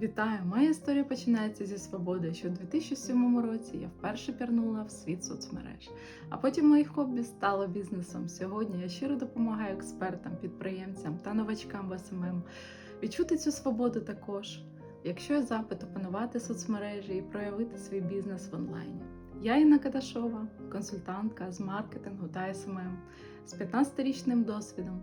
Вітаю! Моя історія починається зі свободи, що у 2007 році я вперше пірнула в світ соцмереж. А потім моє хобі стало бізнесом. Сьогодні я щиро допомагаю експертам, підприємцям та новачкам в СММ відчути цю свободу також. Якщо є запит опанувати соцмережі і проявити свій бізнес в онлайні. Я Інна Каташова, консультантка з маркетингу та СММ з 15-річним досвідом.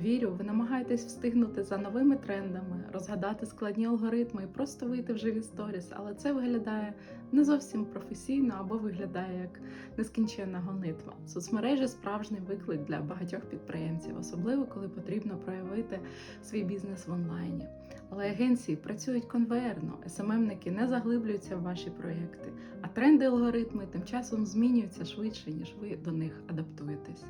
Вірю, ви намагаєтесь встигнути за новими трендами, розгадати складні алгоритми і просто вийти в живі сторіс, але це виглядає не зовсім професійно або виглядає як нескінченна гонитва. Соцмережі справжній виклик для багатьох підприємців, особливо коли потрібно проявити свій бізнес в онлайні. Але агенції працюють конвеєрно, СММники не заглиблюються в ваші проєкти, а тренди алгоритми тим часом змінюються швидше, ніж ви до них адаптуєтесь.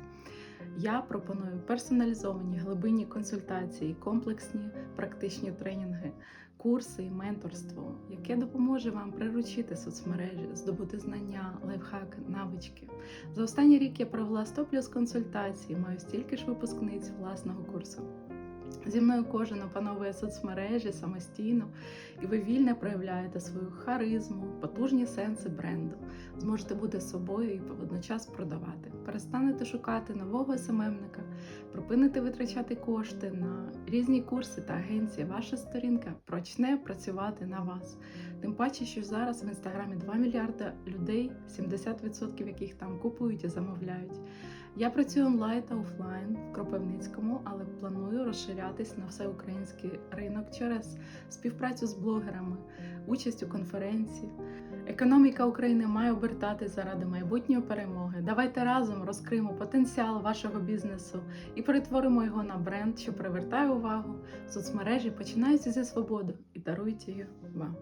Я пропоную персоналізовані глибинні консультації, комплексні практичні тренінги, курси і менторство, яке допоможе вам приручити соцмережі, здобути знання, лайфхаки, навички. За останній рік я провела 100 плюс консультацій, маю стільки ж випускниць власного курсу. Зі мною кожен опановує соцмережі самостійно, і ви вільно проявляєте свою харизму, потужні сенси бренду. Зможете бути собою і водночас продавати. Перестанете шукати нового СММника, припините витрачати кошти на різні курси та агенції. Ваша сторінка прочне працювати на вас. Тим паче, що зараз в інстаграмі 2 мільярда людей, 70% яких там купують і замовляють. Я працюю онлайн та офлайн в Кропивницькому, але планую розширятись на всеукраїнський ринок через співпрацю з блогерами, участь у конференції. Економіка України має обертатись заради майбутньої перемоги. Давайте разом розкриємо потенціал вашого бізнесу і перетворимо його на бренд, що привертає увагу. Соцмережі починаються зі свободи і дарують її вам.